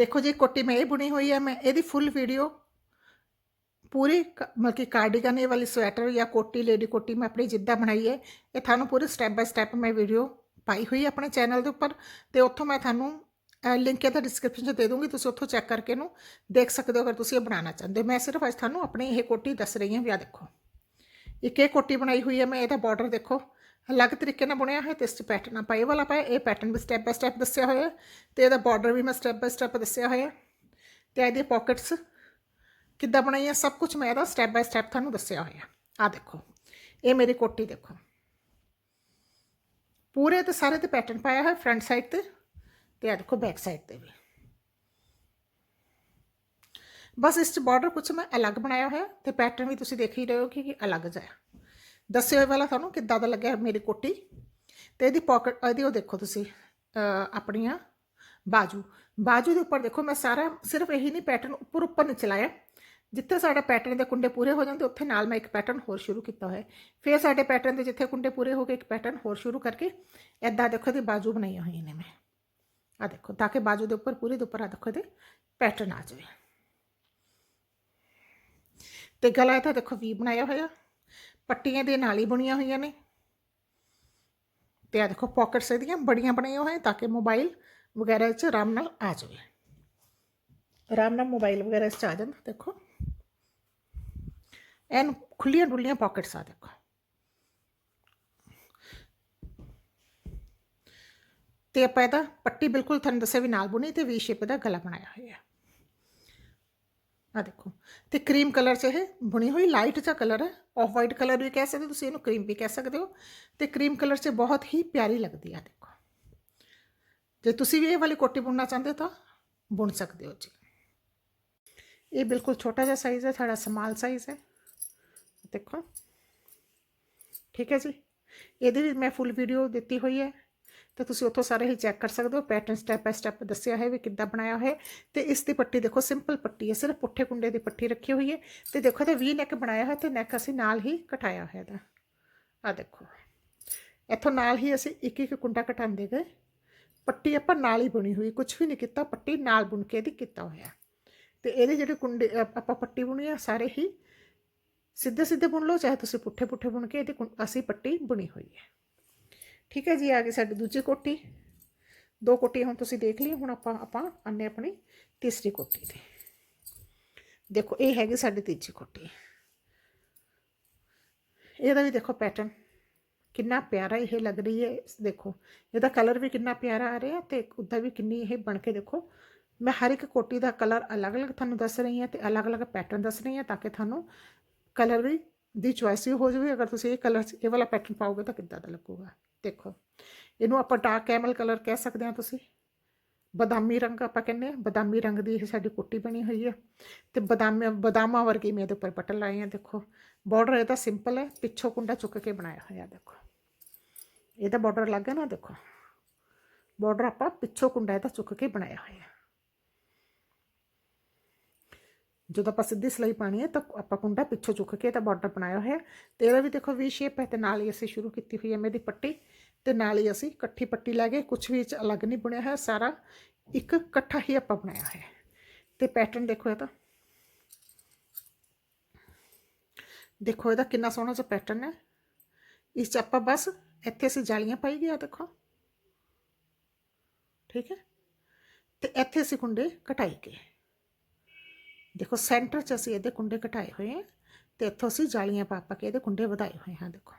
ਦੇਖੋ ਜੀ ਕੋਟੀ ਮੈਂ ਇਹ ਬੁਣੀ ਹੋਈ ਹੈ ਮੈਂ ਇਹਦੀ ਫੁੱਲ ਵੀਡੀਓ ਪੂਰੀ ਕ- ਮਤਲਬ ਕਿ ਕਾਰਡੀਗਨ ਇਹ ਵਾਲੀ ਸਵੈਟਰ ਜਾਂ ਕੋਟੀ ਲੇਡੀ ਕੋਟੀ ਮੈਂ ਆਪਣੀ ਜਿੱਦਾਂ ਬਣਾਈ ਹੈ, ਇਹ ਤੁਹਾਨੂੰ ਪੂਰੀ ਸਟੈਪ ਬਾਈ ਸਟੈਪ ਮੈਂ ਵੀਡੀਓ ਪਾਈ ਹੋਈ ਹੈ ਆਪਣੇ ਚੈਨਲ ਦੇ ਉੱਪਰ ਤੇ ਉੱਥੋਂ ਮੈਂ ਤੁਹਾਨੂੰ ਲਿੰਕ ਇਹਦਾ ਡਿਸਕ੍ਰਿਪਸ਼ਨ 'ਚ ਦੇ ਦੂੰਗੀ, ਤੁਸੀਂ ਉੱਥੋਂ ਚੈੱਕ ਕਰਕੇ ਇਹਨੂੰ ਦੇਖ ਸਕਦੇ ਹੋ, ਅਗਰ ਤੁਸੀਂ ਇਹ ਬਣਾਉਣਾ ਚਾਹੁੰਦੇ ਹੋ। ਮੈਂ ਸਿਰਫ ਅੱਜ ਤੁਹਾਨੂੰ ਆਪਣੀ ਇਹ ਕੋਟੀ ਦੱਸ ਰਹੀ ਹਾਂ, ਵੀ ਆਹ ਦੇਖੋ। ਇੱਕ ਇਹ ਕੋਟੀ ਬਣਾਈ ਹੋਈ ਹੈ ਮੈਂ ਇਹਦਾ ਬਾਰਡਰ ਦੇਖੋ ਅਲੱਗ ਤਰੀਕੇ ਨਾਲ ਬੁਣਿਆ ਹੋਇਆ ਤੇ ਇਸ 'ਚ ਪੈਟਰਨ ਪਾਏ ਵਾਲਾ ਪਾਇਆ, ਇਹ ਪੈਟਰਨ ਵੀ ਸਟੈਪ ਬਾਈ ਸਟੈਪ ਦੱਸਿਆ ਹੋਇਆ ਹੈ ਤੇ ਇਹਦਾ ਬਾਰਡਰ ਵੀ ਮੈਂ ਸਟੈਪ ਬਾਈ ਸਟੈਪ ਦੱਸਿਆ ਹੋਇਆ ਹੈ ਤੇ ਇਹਦੀ ਪਾਕਟਸ ਕਿੱਦਾਂ ਬਣਾਈਆਂ ਸਭ ਕੁਝ ਮੈਂ ਇਹਦਾ ਸਟੈਪ ਬਾਈ ਸਟੈਪ ਤੁਹਾਨੂੰ ਦੱਸਿਆ ਹੋਇਆ ਆ ਦੇਖੋ, ਇਹ ਮੇਰੀ ਕੋਟੀ ਦੇਖੋ। ਪੂਰੇ ਤੇ ਸਾਰੇ ਤੇ ਪੈਟਰਨ ਪਾਇਆ ਹੋਇਆ ਫਰੰਟ ਸਾਈਡ ਤੇ ਤੇ ਆ ਦੇਖੋ ਬੈਕ ਸਾਈਡ ਤੇ ਵੀ। ਬਸ ਇਸ ਚ ਬਾਰਡਰ ਕੁਝ ਮੈਂ ਅਲੱਗ ਬਣਾਇਆ ਹੋਇਆ ਤੇ ਪੈਟਰਨ ਵੀ ਤੁਸੀਂ ਦੇਖ ਹੀ ਰਹੇ ਹੋ ਕਿ ਕਿ ਅਲੱਗ ਜਿਹਾ ਹੈ। ਹੋਏ ਵਾਲਾ ਤੁਹਾਨੂੰ ਕਿੱਦਾਂ ਦਾ ਲੱਗਿਆ ਮੇਰੀ ਕੋਟੀ? ਤੇ ਇਹਦੀ ਪਾਕਟ ਇਹਦੀ ਉਹ ਦੇਖੋ ਤੁਸੀਂ ਆਪਣੀਆਂ ਬਾਜੂ। ਬਾਜੂ ਦੇ ਉੱਪਰ ਦੇਖੋ, ਮੈਂ ਸਾਰਾ ਸਿਰਫ ਇਹੀ ਨਹੀਂ ਪੈਟਰਨ ਉੱਪਰ ਉੱਪਰ ਨਹੀਂ ਚਲਾਇਆ ਜਿੱਥੇ ਸਾਡਾ ਪੈਟਰਨ ਦੇ ਕੁੰਡੇ ਪੂਰੇ ਹੋ ਜਾਂਦੇ, ਉੱਥੇ ਨਾਲ ਮੈਂ ਇੱਕ ਪੈਟਰਨ ਹੋਰ ਸ਼ੁਰੂ ਕੀਤਾ ਹੋਇਆ। ਫਿਰ ਸਾਡੇ ਪੈਟਰਨ ਦੇ ਜਿੱਥੇ ਕੁੰਡੇ ਪੂਰੇ ਹੋ ਗਏ, ਇੱਕ ਪੈਟਰਨ ਹੋਰ ਸ਼ੁਰੂ ਕਰਕੇ ਐਦਾਂ ਦੇਖੋ, ਇਹਦੀ ਬਾਜੂ ਬਣਾਈਆਂ ਹੋਈਆਂ ਨੇ ਮੈਂ। ਆ ਦੇਖੋ, ਤਾਂ ਕਿ ਬਾਜੂ ਦੇ ਉੱਪਰ ਪੂਰੇ ਦੇ ਉੱਪਰ ਆ ਦੇਖੋ, ਇਹਦੇ ਪੈਟਰਨ ਆ ਜਾਵੇ। ਤੇ ਗਲਾ ਇਹਦਾ ਦੇਖੋ, ਵੀ ਬਣਾਇਆ ਹੋਇਆ। ਪੱਟੀਆਂ ਦੇ ਨਾਲ ਹੀ ਬੁਣੀਆਂ ਹੋਈਆਂ ਨੇ। ਤੇ ਆ ਦੇਖੋ ਪਾਕਟਸ ਇਹਦੀਆਂ ਬੜੀਆਂ ਬਣਾਈਆਂ ਹੋਈਆਂ ਤਾਂ ਕਿ ਮੋਬਾਈਲ ਵਗੈਰਾ 'ਚ ਆਰਾਮ ਨਾਲ ਆ ਜਾਵੇ। ਆਰਾਮ ਨਾਲ ਮੋਬਾਈਲ ਵਗੈਰਾ 'ਚ ਆ ਜਾਂਦਾ, ਦੇਖੋ। ਐਨ ਖੁੱਲੀਆਂ ਡੁੱਲੀਆਂ ਪਾਕਟਸ ਆ, ਦੇਖੋ। ਤੇ ਆਪਾਂ ਇਹਦਾ ਪੱਟੀ ਬਿਲਕੁਲ ਤੁਹਾਨੂੰ ਦੱਸਿਆ ਵੀ ਨਾਲ ਬੁਣੀ ਤੇ ਵੀ ਸ਼ੇਪ ਦਾ ਗਲਾ ਬਣਾਇਆ ਹੋਇਆ। ਹੈ ਆ ਦੇਖੋ ਤੇ ਕਰੀਮ ਕਲਰ 'ਚ ਇਹ ਬੁਣੀ ਹੋਈ ਲਾਈਟ ਜਿਹਾ ਕਲਰ ਹੈ ਆਫ ਵਾਈਟ ਕਲਰ ਵੀ ਕਹਿ ਸਕਦੇ ਹੋ ਤੁਸੀਂ ਇਹਨੂੰ ਕਰੀਮ ਵੀ ਕਹਿ ਸਕਦੇ ਹੋ ਤੇ ਕਰੀਮ ਕਲਰ 'ਚ ਬਹੁਤ ਹੀ ਪਿਆਰੀ ਲੱਗਦੀ ਆ ਦੇਖੋ ਜੇ ਤੁਸੀਂ ਵੀ ਇਹ ਵਾਲੀ ਕੋਟੀ ਬੁਣਨਾ ਚਾਹੁੰਦੇ ਹੋ ਤਾਂ ਬੁਣ ਸਕਦੇ ਹੋ ਜੀ ਇਹ ਬਿਲਕੁਲ ਛੋਟਾ ਜਿਹਾ ਸਾਈਜ਼ ਹੈ ਥੋੜਾ ਸਮਾਲ ਸਾਈਜ਼ ਹੈ ਦੇਖੋ ਠੀਕ ਹੈ ਜੀ ਇਹਦੀ ਵੀ ਮੈਂ ਫੁੱਲ ਵੀਡੀਓ ਦਿੱਤੀ ਹੋਈ ਹੈ ਤਾਂ ਤੁਸੀਂ ਉੱਥੋਂ ਸਾਰੇ ਹੀ ਚੈੱਕ ਕਰ ਸਕਦੇ ਹੋ ਪੈਟਰਨ ਸਟੈਪ ਬਾਈ ਸਟੈਪ ਦੱਸਿਆ ਹੈ ਵੀ ਕਿੱਦਾਂ ਬਣਾਇਆ ਹੋਇਆ ਹੈ। ਤੇ ਇਸ ਦੀ ਪੱਟੀ ਦੇਖੋ ਸਿੰਪਲ ਪੱਟੀ ਹੈ, ਸਿਰਫ ਪੁੱਠੇ ਕੁੰਡੇ ਦੀ ਪੱਟੀ ਰੱਖੀ ਹੋਈ ਹੈ। ਤੇ ਦੇਖੋ ਤੇ ਵੀ ਨੈਕ ਬਣਾਇਆ ਹੈ ਤੇ ਨੈਕ ਅਸੀਂ ਨਾਲ ਹੀ ਕਟਾਇਆ ਹੋਇਆ ਦਾ ਆ ਦੇਖੋ, ਇੱਥੋਂ ਨਾਲ ਹੀ ਅਸੀਂ ਇੱਕ ਇੱਕ ਕੁੰਡਾ ਕਟਾਉਂਦੇ ਗਏ। ਪੱਟੀ ਆਪਾਂ ਨਾਲ ਹੀ ਬੁਣੀ ਹੋਈ ਕੁਝ ਵੀ ਨਹੀਂ ਕੀਤਾ, ਪੱਟੀ ਨਾਲ ਬੁਣ ਕੇ ਇਹਦੀ ਕੀਤਾ ਹੋਇਆ। ਤੇ ਇਹਦੇ ਜਿਹੜੇ ਕੁੰਡੇ ਆਪਾਂ ਪੱਟੀ ਬੁਣੀ ਆ, ਸਾਰੇ ਹੀ ਸਿੱਧੇ ਸਿੱਧੇ ਬੁਣ ਲਓ, ਚਾਹੇ ਤੁਸੀਂ ਪੁੱਠੇ ਪੁੱਠੇ ਬੁਣ ਕੇ ਇਹਦੀ ਕੁੰ- ਅਸੀਂ ਪੱਟੀ ਬੁਣੀ ਹੋਈ ਹੈ। ਠੀਕ ਹੈ ਜੀ, ਆ ਗਈ ਸਾਡੀ ਦੂਜੀ ਕੋਟੀ ਦੋ ਕੋਟੀਆਂ ਹੁਣ ਤੁਸੀਂ ਦੇਖ ਲਈ ਹੁਣ ਆਪਾਂ ਆਪਾਂ ਆਨੇ ਆਪਣੀ ਤੀਸਰੀ ਕੋਟੀ ਤੇ। ਦੇਖੋ, ਇਹ ਹੈਗੀ ਸਾਡੀ ਤੀਜੀ ਕੋਟੀ ਇਹਦਾ ਵੀ ਦੇਖੋ ਪੈਟਰਨ ਕਿੰਨਾ ਪਿਆਰਾ ਇਹ ਲੱਗ ਰਹੀ ਹੈ ਦੇਖੋ। ਇਹਦਾ ਕਲਰ ਵੀ ਕਿੰਨਾ ਪਿਆਰਾ ਆ ਰਿਹਾ ਤੇ ਉੱਦਾਂ ਵੀ ਕਿੰਨੀ ਇਹ ਬਣ ਕੇ ਦੇਖੋ। ਮੈਂ ਹਰ ਇੱਕ ਕੋਟੀ ਦਾ ਕਲਰ ਅਲੱਗ-ਅਲੱਗ ਤੁਹਾਨੂੰ ਦੱਸ ਰਹੀ ਹਾਂ ਤੇ ਅਲੱਗ-ਅਲੱਗ ਪੈਟਰਨ ਦੱਸ ਰਹੀ ਹਾਂ ਤਾਂ ਕਿ ਤੁਹਾਨੂੰ ਕਲਰ ਵੀ ਦੀ ਚੁਆਇਸ ਵੀ ਹੋ ਜਾਵੇ, ਅਗਰ ਤੁਸੀਂ ਇਹ ਕਲਰ ਇਹ ਵਾਲਾ ਪੈਟਰਨ ਪਾਓਗੇ ਤਾਂ ਕਿੱਦਾਂ ਦਾ ਲੱਗੂਗਾ? ਦੇਖੋ, ਇਹਨੂੰ ਆਪਾਂ ਡਾਰਕ ਕੈਮਲ ਕਲਰ ਕਹਿ ਸਕਦੇ ਹਾਂ ਤੁਸੀਂ। ਬਦਾਮੀ ਰੰਗ ਆਪਾਂ ਕਹਿੰਦੇ ਹਾਂ। ਬਦਾਮੀ ਰੰਗ ਦੀ ਇਹ ਸਾਡੀ ਕੁੱਟੀ ਬਣੀ ਹੋਈ ਹੈ। ਤੇ ਬਦਾਮ, ਬਦਾਮਾਂ ਵਰਗੀ ਮੈਂ ਇਹਦੇ ਉੱਪਰ ਬਟਨ ਲਾਏ ਆ ਦੇਖੋ। ਬਾਰਡਰ ਇਹਦਾ ਸਿੰਪਲ ਹੈ, ਪਿੱਛੋਂ ਕੁੰਡਾ ਚੁੱਕ ਕੇ ਬਣਾਇਆ ਹੋਇਆ, ਦੇਖੋ। ਇਹਦਾ ਬਾਰਡਰ ਲੱਗ ਗਿਆ ਨਾ, ਦੇਖੋ। ਬਾਰਡਰ ਆਪਾਂ ਪਿੱਛੋਂ ਕੁੰਡਾ ਇਹਦਾ ਚੁੱਕ ਕੇ ਬਣਾਇਆ ਹੋਇਆ। ਜਦੋਂ ਆਪਾਂ ਸਿੱਧੀ ਸਲਾਈ ਪਾਣੀ ਹੈ ਤਾਂ ਆਪਾਂ ਕੁੰਡਾ ਪਿੱਛੋਂ ਚੁੱਕ ਕੇ ਤਾਂ ਬਾਰਡਰ ਬਣਾਇਆ ਹੋਇਆ ਤੇ ਇਹਦਾ ਵੀ ਦੇਖੋ ਵੀ ਸ਼ੇਪ ਹੈ ਤੇ ਨਾਲ ਹੀ ਅਸੀਂ ਸ਼ੁਰੂ ਕੀਤੀ ਹੋਈ ਹੈ ਮੇਰੀ ਪੱਟੀ ਤੇ ਨਾਲ ਹੀ ਅਸੀਂ ਇਕੱਠੀ ਪੱਟੀ ਲੈ ਕੇ ਕੁਝ ਵੀ ਇਹ 'ਚ ਅਲੱਗ ਨਹੀਂ ਬਣਿਆ ਹੈ ਸਾਰਾ ਇੱਕ ਇਕੱਠਾ ਹੀ ਆਪਾਂ ਬਣਾਇਆ ਹੋਇਆ ਹੈ। ਤੇ ਪੈਟਰਨ ਦੇਖੋ ਇਹਦਾ। ਦੇਖੋ ਇਹਦਾ ਕਿੰਨਾ ਸੋਹਣਾ ਜਿਹਾ ਪੈਟਰਨ ਹੈ। ਇਸ 'ਚ ਆਪਾਂ ਬਸ ਇੱਥੇ ਅਸੀਂ ਜਾਲੀਆਂ ਪਾਈ ਗਿਆ ਦੇਖੋ। ਠੀਕ ਹੈ? ਤੇ ਇੱਥੇ ਅਸੀਂ ਕੁੰਡੇ ਕਟਾਈ ਗਏ। ਦੇਖੋ ਸੈਂਟਰ 'ਚ ਅਸੀਂ ਇਹਦੇ ਕੁੰਡੇ ਘਟਾਏ ਹੋਏ ਆ ਤੇ ਇੱਥੋਂ ਅਸੀਂ ਜਾਲੀਆਂ ਪਾ ਪਾ ਕੇ ਇਹਦੇ ਕੁੰਡੇ ਵਧਾਏ ਹੋਏ ਹਾਂ, ਦੇਖੋ।